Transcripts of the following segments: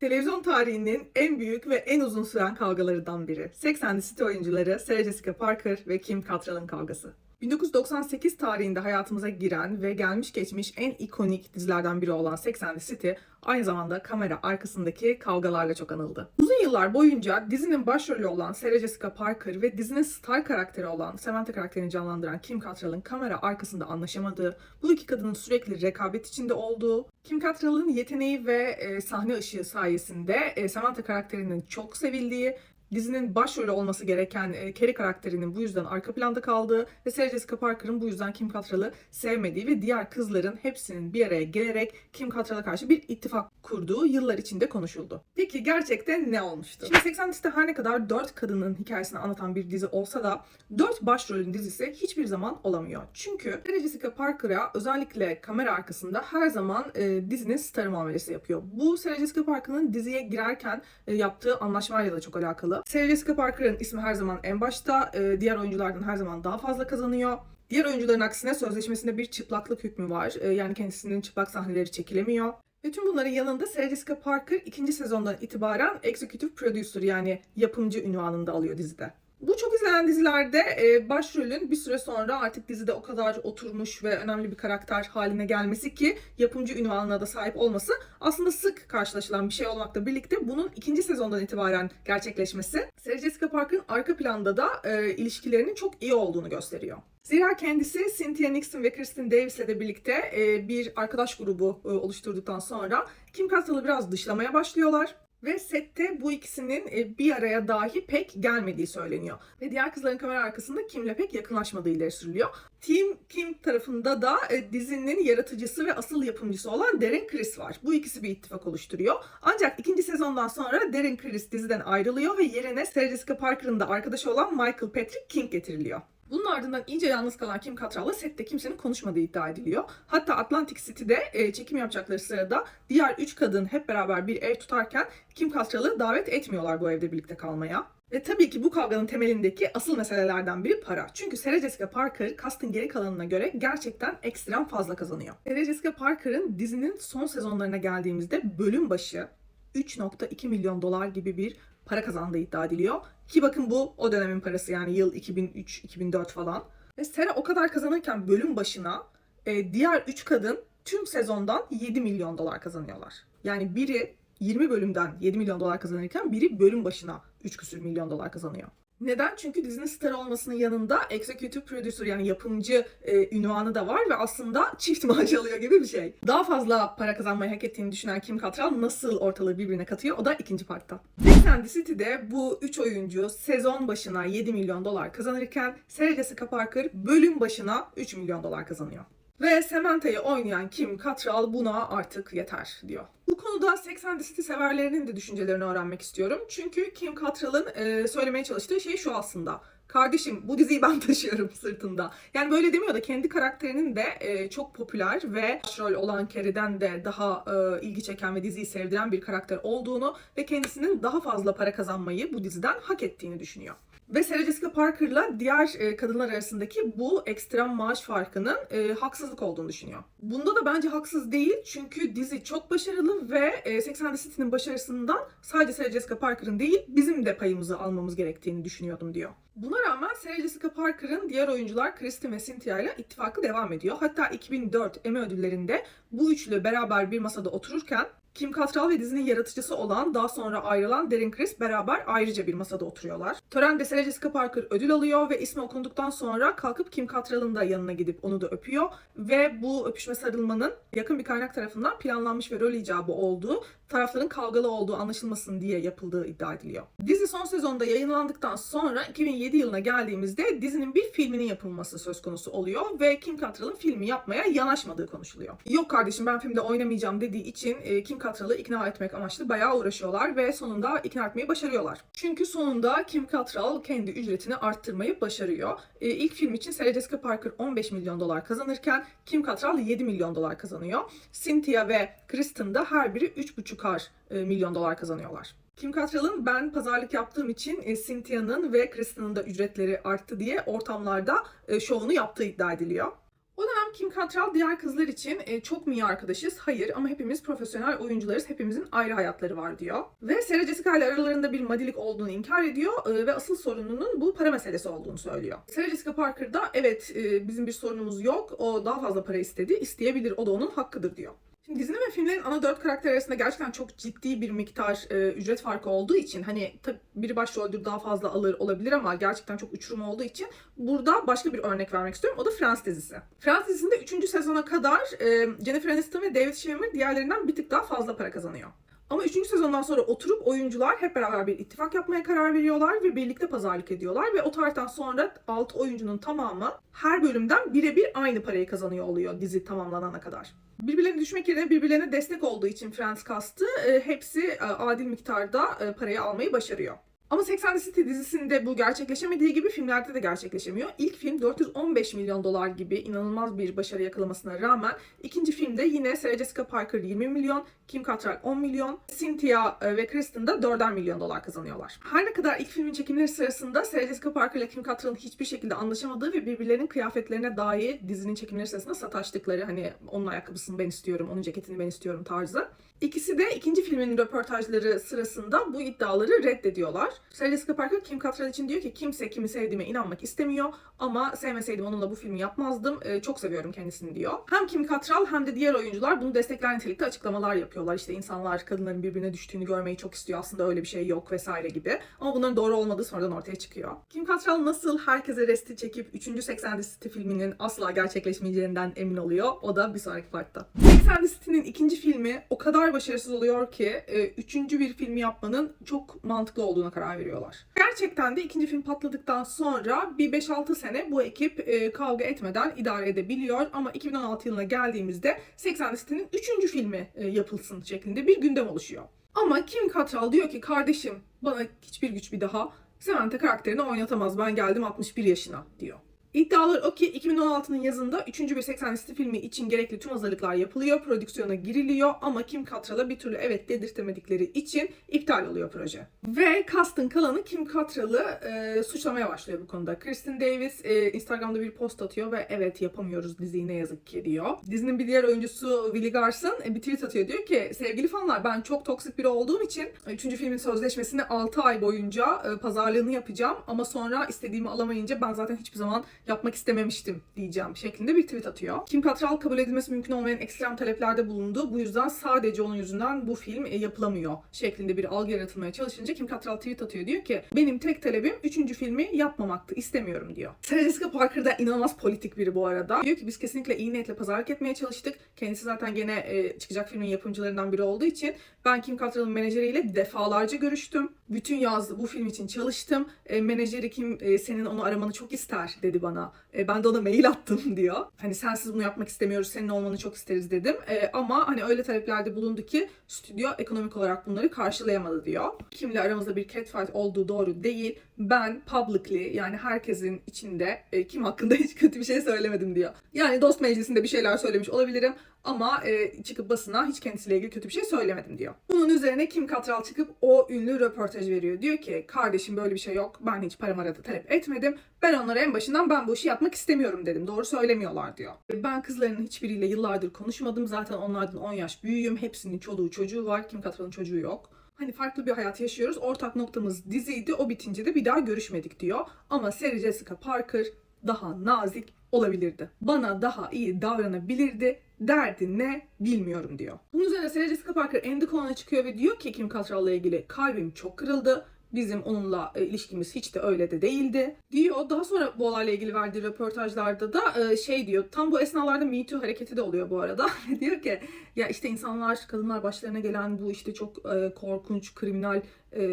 Televizyon tarihinin en büyük ve en uzun süren kavgalarından biri. Sex and the City oyuncuları Sarah Jessica Parker ve Kim Cattrall'ın kavgası. 1998 tarihinde hayatımıza giren ve gelmiş geçmiş en ikonik dizilerden biri olan Sex and the City aynı zamanda kamera arkasındaki kavgalarla çok anıldı. Uzun yıllar boyunca dizinin başrolü olan Sarah Jessica Parker ve dizinin star karakteri olan Samantha karakterini canlandıran Kim Cattrall'ın kamera arkasında anlaşamadığı, bu iki kadının sürekli rekabet içinde olduğu, Kim Cattrall'ın yeteneği ve e, sahne ışığı sayesinde e, Samantha karakterinin çok sevildiği, dizinin başrolü olması gereken e, Carrie karakterinin bu yüzden arka planda kaldığı ve Sarah Jessica Parker'ın bu yüzden Kim Cattrall'ı sevmediği ve diğer kızların hepsinin bir araya gelerek Kim Cattrall'a karşı bir ittifak kurduğu yıllar içinde konuşuldu. Peki gerçekten ne olmuştu? Şimdi 80 liste her ne kadar 4 kadının hikayesini anlatan bir dizi olsa da 4 başrolün dizisi hiçbir zaman olamıyor. Çünkü Sarah Jessica Parker'a özellikle kamera arkasında her zaman e, dizinin starı muamelesi yapıyor. Bu Sarah Jessica Parker'ın diziye girerken e, yaptığı anlaşmayla da çok alakalı. Sarah Jessica Parker'ın ismi her zaman en başta, e, diğer oyunculardan her zaman daha fazla kazanıyor. Diğer oyuncuların aksine sözleşmesinde bir çıplaklık hükmü var. E, yani kendisinin çıplak sahneleri çekilemiyor. Ve tüm bunların yanında Sarah Jessica Parker ikinci sezondan itibaren Executive Producer yani yapımcı ünvanını da alıyor dizide. Bu çok izlenen dizilerde e, başrolün bir süre sonra artık dizide o kadar oturmuş ve önemli bir karakter haline gelmesi ki yapımcı ünvanına da sahip olması aslında sık karşılaşılan bir şey olmakla birlikte bunun ikinci sezondan itibaren gerçekleşmesi Sarah Jessica Parker'ın arka planda da e, ilişkilerinin çok iyi olduğunu gösteriyor. Zira kendisi Cynthia Nixon ve Kristen Davis'le de birlikte e, bir arkadaş grubu e, oluşturduktan sonra Kim Cattrall'ı biraz dışlamaya başlıyorlar. Ve sette bu ikisinin e, bir araya dahi pek gelmediği söyleniyor. Ve diğer kızların kamera arkasında Kim'le pek yakınlaşmadığı ileri sürülüyor. Team Kim tarafında da e, dizinin yaratıcısı ve asıl yapımcısı olan Darren Criss var. Bu ikisi bir ittifak oluşturuyor. Ancak ikinci sezondan sonra Darren Criss diziden ayrılıyor ve yerine Sarah Jessica Parker'ın da arkadaşı olan Michael Patrick King getiriliyor. Bunun ardından iyice yalnız kalan Kim Cattrall'la sette kimsenin konuşmadığı iddia ediliyor. Hatta Atlantic City'de e, çekim yapacakları sırada diğer üç kadın hep beraber bir ev tutarken Kim Cattrall'ı davet etmiyorlar bu evde birlikte kalmaya. Ve tabii ki bu kavganın temelindeki asıl meselelerden biri para. Çünkü Sarah Jessica Parker kastın geri kalanına göre gerçekten ekstrem fazla kazanıyor. Sarah Jessica Parker'ın dizinin son sezonlarına geldiğimizde bölüm başı 3.2 milyon dolar gibi bir para kazandığı iddia ediliyor. Ki bakın bu o dönemin parası yani yıl 2003-2004 falan. Ve Sera o kadar kazanırken bölüm başına e, diğer 3 kadın tüm sezondan 7 milyon dolar kazanıyorlar. Yani biri 20 bölümden 7 milyon dolar kazanırken biri bölüm başına 3 küsür milyon dolar kazanıyor. Neden? Çünkü dizinin star olmasının yanında executive producer yani yapımcı e, ünvanı da var ve aslında çift maaş alıyor gibi bir şey. Daha fazla para kazanmayı hak ettiğini düşünen Kim Cattrall nasıl ortalığı birbirine katıyor o da ikinci partta. Sex and the City'de bu 3 oyuncu sezon başına 7 milyon dolar kazanırken Sarah Jessica Parker bölüm başına 3 milyon dolar kazanıyor. Ve Samantha'yı oynayan Kim Cattrall buna artık yeter diyor. Bu konuda Sex and the City severlerinin de düşüncelerini öğrenmek istiyorum. Çünkü Kim Cattrall'ın e, söylemeye çalıştığı şey şu aslında. Kardeşim bu diziyi ben taşıyorum sırtımda. Yani böyle demiyor da kendi karakterinin de e, çok popüler ve başrol olan Carrie'den de daha e, ilgi çeken ve diziyi sevdiren bir karakter olduğunu ve kendisinin daha fazla para kazanmayı bu diziden hak ettiğini düşünüyor. Ve Sarah Jessica Parker'la diğer e, kadınlar arasındaki bu ekstrem maaş farkının e, haksızlık olduğunu düşünüyor. Bunda da bence haksız değil çünkü dizi çok başarılı ve e, Sex and the City'nin başarısından sadece Sarah Jessica Parker'ın değil bizim de payımızı almamız gerektiğini düşünüyordum diyor. Buna rağmen Sarah Jessica Parker'ın diğer oyuncular Kristen ve Cynthia ile ittifakı devam ediyor. Hatta 2004 Emmy ödüllerinde bu üçlü beraber bir masada otururken Kim Cattrall ve dizinin yaratıcısı olan daha sonra ayrılan Darren Criss beraber ayrıca bir masada oturuyorlar. Törende Sarah Jessica Parker ödül alıyor ve ismi okunduktan sonra kalkıp Kim Cattrall'ın da yanına gidip onu da öpüyor ve bu öpüşme sarılmanın yakın bir kaynak tarafından planlanmış ve rol icabı olduğu, tarafların kavgalı olduğu anlaşılmasın diye yapıldığı iddia ediliyor. Dizi son sezonda yayınlandıktan sonra 2007 yılına geldiğimizde dizinin bir filminin yapılması söz konusu oluyor ve Kim Cattrall'ın filmi yapmaya yanaşmadığı konuşuluyor. Yok kardeşim ben filmde oynamayacağım dediği için e, Kim Cattrall'ı ikna etmek amaçlı bayağı uğraşıyorlar ve sonunda ikna etmeyi başarıyorlar. Çünkü sonunda Kim Cattrall kendi ücretini arttırmayı başarıyor. E, ilk film için Sarah Jessica Parker 15 milyon dolar kazanırken Kim Cattrall 7 milyon dolar kazanıyor. Cynthia ve Kristen da her biri 3,5'ar e, milyon dolar kazanıyorlar. Kim Cattrall'ın ben pazarlık yaptığım için e, Cynthia'nın ve Kristen'ın da ücretleri arttı diye ortamlarda e, şovunu yaptığı iddia ediliyor. O dönem Kim Cattrall diğer kızlar için e, çok mu iyi arkadaşız? Hayır ama hepimiz profesyonel oyuncularız. Hepimizin ayrı hayatları var diyor. Ve Sarah Jessica ile aralarında bir madilik olduğunu inkar ediyor e, ve asıl sorununun bu para meselesi olduğunu söylüyor. Sarah Jessica Parker da evet e, bizim bir sorunumuz yok. O daha fazla para istedi. isteyebilir. O da onun hakkıdır diyor. Şimdi dizinin ve filmlerin ana dört karakter arasında gerçekten çok ciddi bir miktar e, ücret farkı olduğu için hani biri başroldür daha fazla alır olabilir ama gerçekten çok uçurum olduğu için burada başka bir örnek vermek istiyorum. O da Friends dizisi. Friends dizisinde 3. sezona kadar e, Jennifer Aniston ve David Schwimmer diğerlerinden bir tık daha fazla para kazanıyor. Ama 3. sezondan sonra oturup oyuncular hep beraber bir ittifak yapmaya karar veriyorlar ve birlikte pazarlık ediyorlar ve o tarihten sonra 6 oyuncunun tamamı her bölümden birebir aynı parayı kazanıyor oluyor dizi tamamlanana kadar. Birbirlerine düşmek yerine birbirlerine destek olduğu için Friends kastı e, hepsi e, adil miktarda e, parayı almayı başarıyor. Ama Sex and the City dizisinde bu gerçekleşemediği gibi filmlerde de gerçekleşemiyor. İlk film 415 milyon dolar gibi inanılmaz bir başarı yakalamasına rağmen ikinci filmde yine Sarah Jessica Parker 20 milyon, Kim Cattrall 10 milyon, Cynthia e, ve Kristen de 4'er milyon dolar kazanıyorlar. Her ne kadar ilk filmin çekimleri sırasında Sarah Jessica Parker ile Kim Cattrall'ın hiçbir şekilde anlaşamadığı ve birbirlerinin kıyafetlerine dair dizinin çekimleri sırasında sataştıkları hani onun ayakkabısını ben istiyorum, onun ceketini ben istiyorum tarzı. İkisi de ikinci filmin röportajları sırasında bu iddiaları reddediyorlar. Sarah Jessica Parker Kim Cattrall için diyor ki kimse kimi sevdiğime inanmak istemiyor ama sevmeseydim onunla bu filmi yapmazdım. Ee, çok seviyorum kendisini diyor. Hem Kim Cattrall hem de diğer oyuncular bunu destekler nitelikte açıklamalar yapıyorlar. İşte insanlar kadınların birbirine düştüğünü görmeyi çok istiyor. Aslında öyle bir şey yok vesaire gibi. Ama bunların doğru olmadığı sonradan ortaya çıkıyor. Kim Cattrall nasıl herkese resti çekip 3. Sex and the City filminin asla gerçekleşmeyeceğinden emin oluyor. O da bir sonraki partta. Sex and the City'nin ikinci filmi o kadar başarısız oluyor ki e, üçüncü bir filmi yapmanın çok mantıklı olduğuna karar veriyorlar. Gerçekten de ikinci film patladıktan sonra bir 5-6 sene bu ekip e, kavga etmeden idare edebiliyor ama 2016 yılına geldiğimizde 80 City'nin üçüncü filmi e, yapılsın şeklinde bir gündem oluşuyor. Ama Kim Cattrall diyor ki kardeşim bana hiçbir güç bir daha Samantha karakterini oynatamaz ben geldim 61 yaşına diyor. İddialar o ki 2016'nın yazında 3. bir 80 listi filmi için gerekli tüm hazırlıklar yapılıyor, prodüksiyona giriliyor ama Kim Cattrall'a bir türlü evet dedirtemedikleri için iptal oluyor proje. Ve cast'ın kalanı Kim Cattrall'ı e, suçlamaya başlıyor bu konuda. Kristen Davis e, Instagram'da bir post atıyor ve evet yapamıyoruz diziyi ne yazık ki diyor. Dizinin bir diğer oyuncusu Willie Garson e, bir tweet atıyor diyor ki sevgili fanlar ben çok toksik biri olduğum için 3. filmin sözleşmesini 6 ay boyunca e, pazarlığını yapacağım ama sonra istediğimi alamayınca ben zaten hiçbir zaman yapmak istememiştim diyeceğim şeklinde bir tweet atıyor. Kim Cattrall kabul edilmesi mümkün olmayan ekstrem taleplerde bulundu. Bu yüzden sadece onun yüzünden bu film e, yapılamıyor şeklinde bir algı yaratılmaya çalışınca Kim Cattrall tweet atıyor diyor ki benim tek talebim 3. filmi yapmamaktı istemiyorum diyor. Sarah Jessica Parker da inanılmaz politik biri bu arada. Diyor ki biz kesinlikle iyi niyetle pazarlık etmeye çalıştık. Kendisi zaten gene e, çıkacak filmin yapımcılarından biri olduğu için ben Kim Cattrall'ın menajeriyle defalarca görüştüm. Bütün yaz bu film için çalıştım. E, menajeri Kim e, senin onu aramanı çok ister dedi bana. E, ben de ona mail attım diyor. Hani sensiz bunu yapmak istemiyoruz, senin olmanı çok isteriz dedim. E, ama hani öyle taleplerde bulundu ki stüdyo ekonomik olarak bunları karşılayamadı diyor. Kimle aramızda bir catfight olduğu doğru değil. Ben publicly yani herkesin içinde e, Kim hakkında hiç kötü bir şey söylemedim diyor. Yani dost meclisinde bir şeyler söylemiş olabilirim ama e, çıkıp basına hiç kendisiyle ilgili kötü bir şey söylemedim diyor. Bunun üzerine Kim Cattrall çıkıp o ünlü röportaj veriyor. Diyor ki kardeşim böyle bir şey yok. Ben hiç para marada talep etmedim. Ben onlara en başından ben bu işi yapmak istemiyorum dedim. Doğru söylemiyorlar diyor. Ben kızlarının hiçbiriyle yıllardır konuşmadım. Zaten onlardan 10 yaş büyüğüm. Hepsinin çoluğu çocuğu var. Kim Cattrall'ın çocuğu yok. Hani farklı bir hayat yaşıyoruz. Ortak noktamız diziydi. O bitince de bir daha görüşmedik diyor. Ama Sarah Jessica Parker daha nazik olabilirdi. Bana daha iyi davranabilirdi. Derdi ne bilmiyorum diyor. Bunun üzerine Sarah Jessica Parker Andy Cohen'a çıkıyor ve diyor ki Kim Cattrall'la ilgili kalbim çok kırıldı. Bizim onunla e, ilişkimiz hiç de öyle de değildi diyor. Daha sonra bu olayla ilgili verdiği röportajlarda da e, şey diyor. Tam bu esnalarda Me Too hareketi de oluyor bu arada. diyor ki ya işte insanlar, kadınlar başlarına gelen bu işte çok e, korkunç, kriminal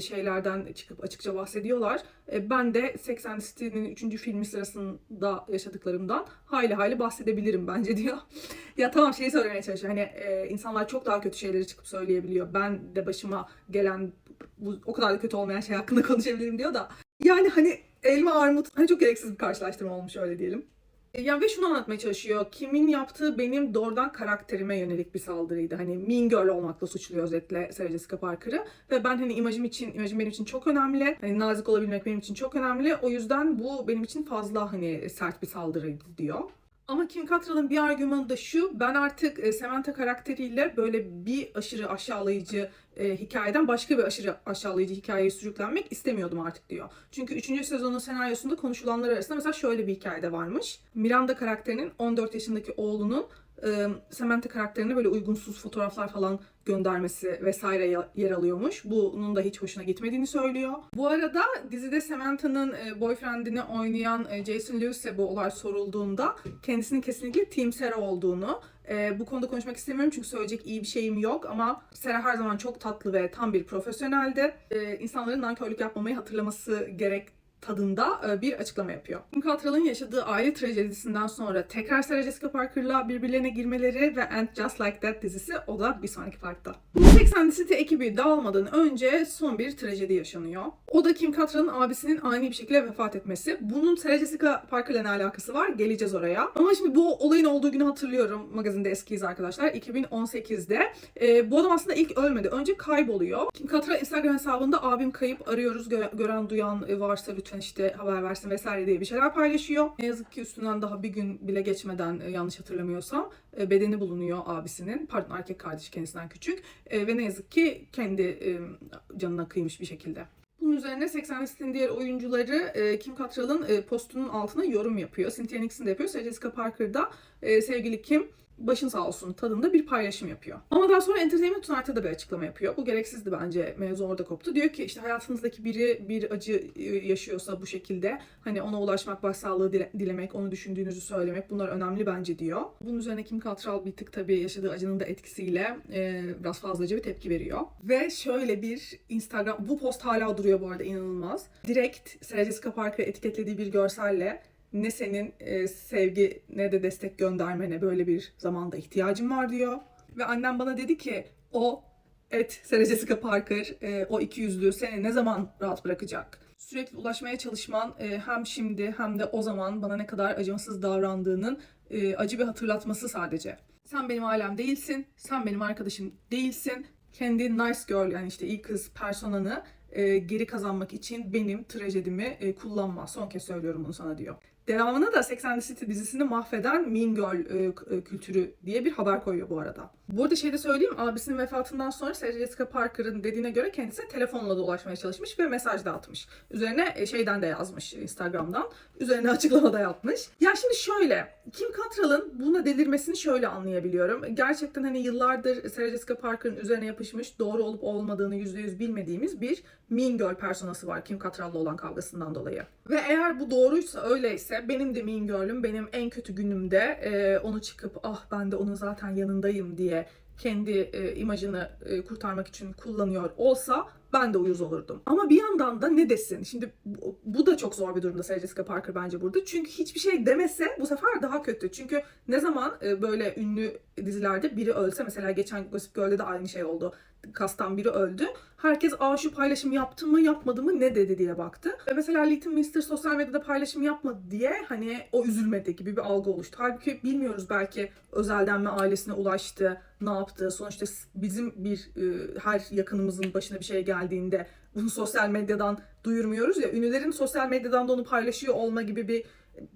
şeylerden çıkıp açıkça bahsediyorlar. Ben de Sex and City'nin 3. filmi sırasında yaşadıklarımdan hayli hayli bahsedebilirim bence diyor. ya tamam şeyi söylemeye çalışıyor. Hani insanlar çok daha kötü şeyleri çıkıp söyleyebiliyor. Ben de başıma gelen bu o kadar da kötü olmayan şey hakkında konuşabilirim diyor da. Yani hani elma armut hani çok gereksiz bir karşılaştırma olmuş öyle diyelim. Yani ve şunu anlatmaya çalışıyor. Kimin yaptığı benim doğrudan karakterime yönelik bir saldırıydı. Hani mean girl olmakla suçluyor özetle Sarah Jessica Parker'ı. Ve ben hani imajım için, imajım benim için çok önemli. Hani nazik olabilmek benim için çok önemli. O yüzden bu benim için fazla hani sert bir saldırıydı diyor. Ama Kim Cattrall'ın bir argümanı da şu, ben artık e, Samantha karakteriyle böyle bir aşırı aşağılayıcı e, hikayeden başka bir aşırı aşağılayıcı hikayeye sürüklenmek istemiyordum artık diyor. Çünkü 3. sezonun senaryosunda konuşulanlar arasında mesela şöyle bir hikayede varmış. Miranda karakterinin 14 yaşındaki oğlunun e, Samantha karakterine böyle uygunsuz fotoğraflar falan göndermesi vesaire yer alıyormuş. Bunun da hiç hoşuna gitmediğini söylüyor. Bu arada dizide Samantha'nın e, boyfriendini oynayan e, Jason Lewis'e bu olay sorulduğunda kendisinin kesinlikle Team Sarah olduğunu e, bu konuda konuşmak istemiyorum çünkü söyleyecek iyi bir şeyim yok ama Sarah her zaman çok tatlı ve tam bir profesyoneldi. E, insanların nankörlük yapmamayı hatırlaması gerek tadında e, bir açıklama yapıyor. Kim Cattrall'ın yaşadığı aile trajedisinden sonra tekrar Sarah Jessica Parker'la birbirlerine girmeleri ve And Just Like That dizisi o da bir sonraki and the City ekibi dağılmadan önce son bir trajedi yaşanıyor. O da Kim Cattrall'ın abisinin ani bir şekilde vefat etmesi. Bunun Sarah Jessica Parker'la ne alakası var? Geleceğiz oraya. Ama şimdi bu olayın olduğu günü hatırlıyorum. Magazinde eskiyiz arkadaşlar. 2018'de. E, bu adam aslında ilk ölmedi. Önce kayboluyor. Kim Cattrall Instagram hesabında abim kayıp arıyoruz. Gö- gören duyan varsa lütfen işte haber versin vesaire diye bir şeyler paylaşıyor. Ne yazık ki üstünden daha bir gün bile geçmeden e, yanlış hatırlamıyorsam e, bedeni bulunuyor abisinin. Pardon erkek kardeşi kendisinden küçük. E, ve ne yazık ki kendi canına kıymış bir şekilde. Bunun üzerine 80 City'nin diğer oyuncuları Kim Cattrall'ın postunun altına yorum yapıyor. Cynthia Nixon de yapıyor. Jessica Parker da sevgili Kim başın sağ olsun tadında bir paylaşım yapıyor. Ama daha sonra Entertainment Tonight'ta da bir açıklama yapıyor. Bu gereksizdi bence. Mevzu orada koptu. Diyor ki işte hayatınızdaki biri bir acı e, yaşıyorsa bu şekilde hani ona ulaşmak, başsağlığı dile- dilemek, onu düşündüğünüzü söylemek bunlar önemli bence diyor. Bunun üzerine Kim Cattrall bir tık tabii yaşadığı acının da etkisiyle e, biraz fazlaca bir tepki veriyor. Ve şöyle bir Instagram, bu post hala duruyor bu arada inanılmaz. Direkt Sarah Jessica Parker'ı etiketlediği bir görselle ne senin e, sevgi ne de destek göndermene böyle bir zamanda ihtiyacım var diyor. Ve annem bana dedi ki o et Sarah Jessica Parker e, o iki yüzlü seni ne zaman rahat bırakacak? Sürekli ulaşmaya çalışman e, hem şimdi hem de o zaman bana ne kadar acımasız davrandığının e, acı bir hatırlatması sadece. Sen benim ailem değilsin, sen benim arkadaşım değilsin. Kendi nice girl yani işte iyi kız personanı e, geri kazanmak için benim trajedimi e, kullanma. Son kez söylüyorum bunu sana diyor. Devamına da Sex and the City dizisini mahveden Mean Girl e, e, kültürü diye bir haber koyuyor bu arada. Bu arada şey de söyleyeyim abisinin vefatından sonra Sarah Jessica Parker'ın dediğine göre kendisi telefonla da ulaşmaya çalışmış ve mesaj da atmış. Üzerine e, şeyden de yazmış Instagram'dan. Üzerine açıklama da yapmış. Ya şimdi şöyle Kim Cattrall'ın buna delirmesini şöyle anlayabiliyorum. Gerçekten hani yıllardır Sarah Jessica Parker'ın üzerine yapışmış doğru olup olmadığını %100 bilmediğimiz bir Mean Girl personası var Kim Cattrall'la olan kavgasından dolayı. Ve eğer bu doğruysa öyleyse benim de Mean Girl'üm benim en kötü günümde e, onu çıkıp ah ben de onun zaten yanındayım diye kendi e, imajını e, kurtarmak için kullanıyor olsa ben de uyuz olurdum. Ama bir yandan da ne desin? Şimdi bu, bu da çok zor bir durumda Sarah Jessica Parker bence burada. Çünkü hiçbir şey demese bu sefer daha kötü. Çünkü ne zaman e, böyle ünlü dizilerde biri ölse mesela geçen Gossip Girl'de de aynı şey oldu. Kastan biri öldü. Herkes aa şu paylaşım yaptı mı yapmadı mı ne dedi diye baktı. Ve mesela Little Mister sosyal medyada paylaşım yapmadı diye hani o üzülmedi gibi bir algı oluştu. Halbuki bilmiyoruz belki özelden mi ailesine ulaştı, ne yaptı. Sonuçta bizim bir e, her yakınımızın başına bir şey geldiğinde bunu sosyal medyadan duyurmuyoruz ya. Ünlülerin sosyal medyadan da onu paylaşıyor olma gibi bir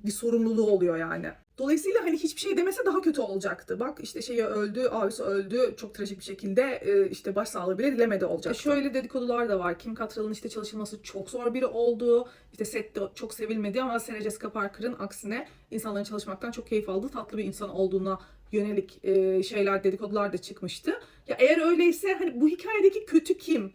bir sorumluluğu oluyor yani. Dolayısıyla hani hiçbir şey demese daha kötü olacaktı. Bak işte şeyi öldü, abisi öldü. Çok trajik bir şekilde e, işte başsağlığı bile dilemedi olacak. şöyle dedikodular da var. Kim Cattrall'ın işte çalışılması çok zor biri olduğu, işte sette çok sevilmedi ama Sarah Jessica Parker'ın aksine insanların çalışmaktan çok keyif aldığı tatlı bir insan olduğuna yönelik e, şeyler, dedikodular da çıkmıştı. Ya eğer öyleyse hani bu hikayedeki kötü kim?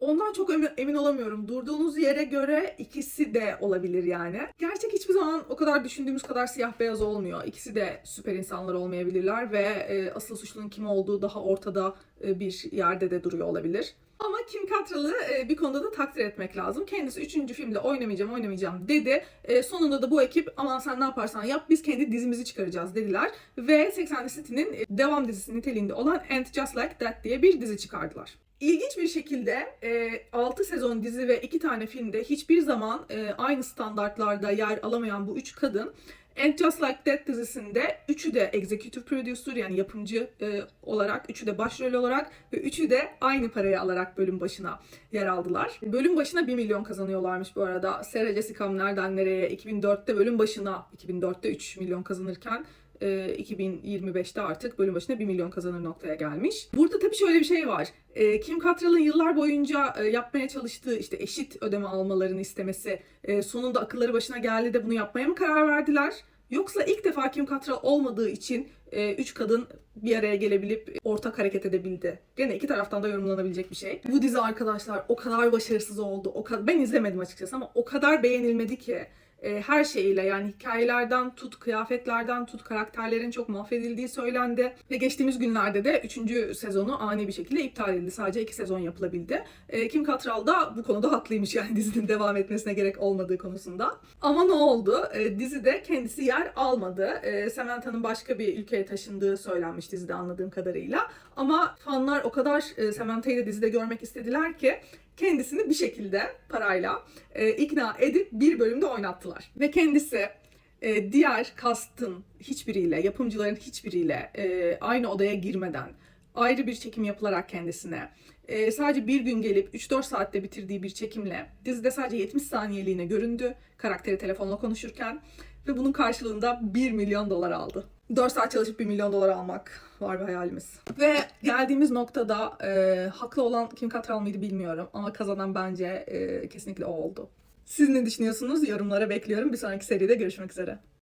Ondan çok emin, olamıyorum. Durduğunuz yere göre ikisi de olabilir yani. Gerçek hiçbir zaman o kadar düşündüğümüz kadar siyah beyaz olmuyor. İkisi de süper insanlar olmayabilirler ve e, asıl suçlunun kim olduğu daha ortada e, bir yerde de duruyor olabilir. Ama Kim Cattrall'ı e, bir konuda da takdir etmek lazım. Kendisi üçüncü filmde oynamayacağım, oynamayacağım dedi. E, sonunda da bu ekip aman sen ne yaparsan yap biz kendi dizimizi çıkaracağız dediler. Ve 80 City'nin e, devam dizisi niteliğinde olan And Just Like That diye bir dizi çıkardılar. İlginç bir şekilde e, 6 sezon dizi ve 2 tane filmde hiçbir zaman e, aynı standartlarda yer alamayan bu üç kadın And Just Like That dizisinde üçü de executive producer yani yapımcı e, olarak, üçü de başrol olarak ve üçü de aynı parayı alarak bölüm başına yer aldılar. Bölüm başına 1 milyon kazanıyorlarmış bu arada. Sarah Jessica nereden nereye 2004'te bölüm başına 2004'te 3 milyon kazanırken e, 2025'te artık bölüm başına 1 milyon kazanır noktaya gelmiş. Burada tabii şöyle bir şey var. E, Kim Cattrall'ın yıllar boyunca e, yapmaya çalıştığı işte eşit ödeme almalarını istemesi e, sonunda akılları başına geldi de bunu yapmaya mı karar verdiler? Yoksa ilk defa Kim Cattrall olmadığı için e, üç kadın bir araya gelebilip ortak hareket edebildi. Gene iki taraftan da yorumlanabilecek bir şey. Bu dizi arkadaşlar o kadar başarısız oldu. O kadar ben izlemedim açıkçası ama o kadar beğenilmedi ki e, her şeyiyle yani hikayelerden tut, kıyafetlerden tut, karakterlerin çok mahvedildiği söylendi. Ve geçtiğimiz günlerde de 3. sezonu ani bir şekilde iptal edildi. Sadece 2 sezon yapılabildi. E, Kim Cattrall da bu konuda haklıymış yani dizinin devam etmesine gerek olmadığı konusunda. Ama ne oldu? E, dizide kendisi yer almadı. E, Samantha'nın başka bir ülkeye taşındığı söylenmiş dizide anladığım kadarıyla. Ama fanlar o kadar e, Samantha'yı da dizide görmek istediler ki kendisini bir şekilde parayla e, ikna edip bir bölümde oynattılar. Ve kendisi e, diğer cast'ın hiçbiriyle, yapımcıların hiçbiriyle e, aynı odaya girmeden ayrı bir çekim yapılarak kendisine e, sadece bir gün gelip 3-4 saatte bitirdiği bir çekimle dizide sadece 70 saniyeliğine göründü karakteri telefonla konuşurken ve bunun karşılığında 1 milyon dolar aldı. 4 saat çalışıp 1 milyon dolar almak var bir hayalimiz. Ve geldiğimiz noktada e, haklı olan Kim Cattrall mıydı bilmiyorum ama kazanan bence e, kesinlikle o oldu. Siz ne düşünüyorsunuz? Yorumlara bekliyorum. Bir sonraki seride görüşmek üzere.